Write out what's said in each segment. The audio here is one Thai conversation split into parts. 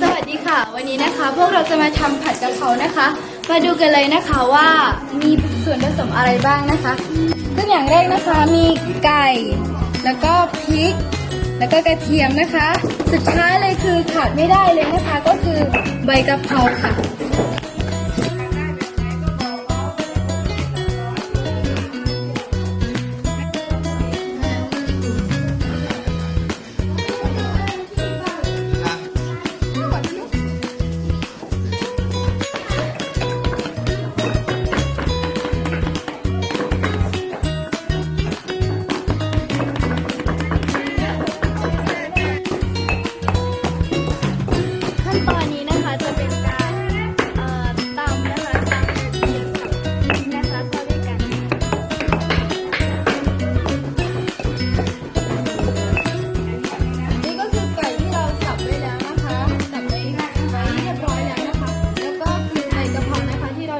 สวัสดีค่ะ วันนี้นะคะ พวกเราจะมาทำผัดกะเพรานะคะ มาดูกันเลยนะคะว่ามีส่วนผสมอะไรบ้างนะคะซึ่งอย่างแรกนะคะมีไก่ แล้วก็พริก แล้วก็กระเทียมนะคะ สุดท้ายเลยคือขาดไม่ได้เลยนะคะ ก็คือใบกะเพราค่ะ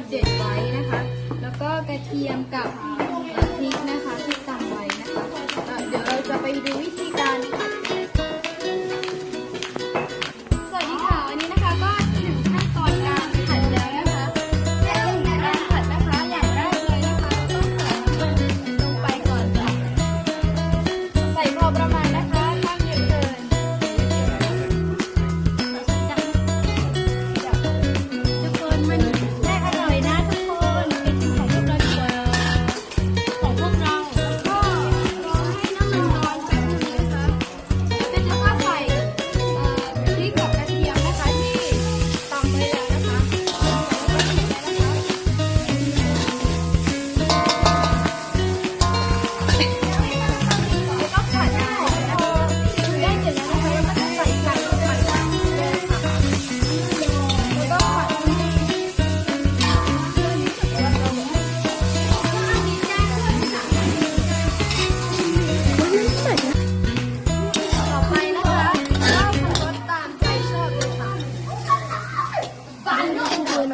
เด็ดไว้นะคะ แล้วก็กระเทียมกับพริกนะคะที่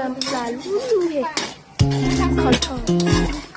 I'm Salut. Salut.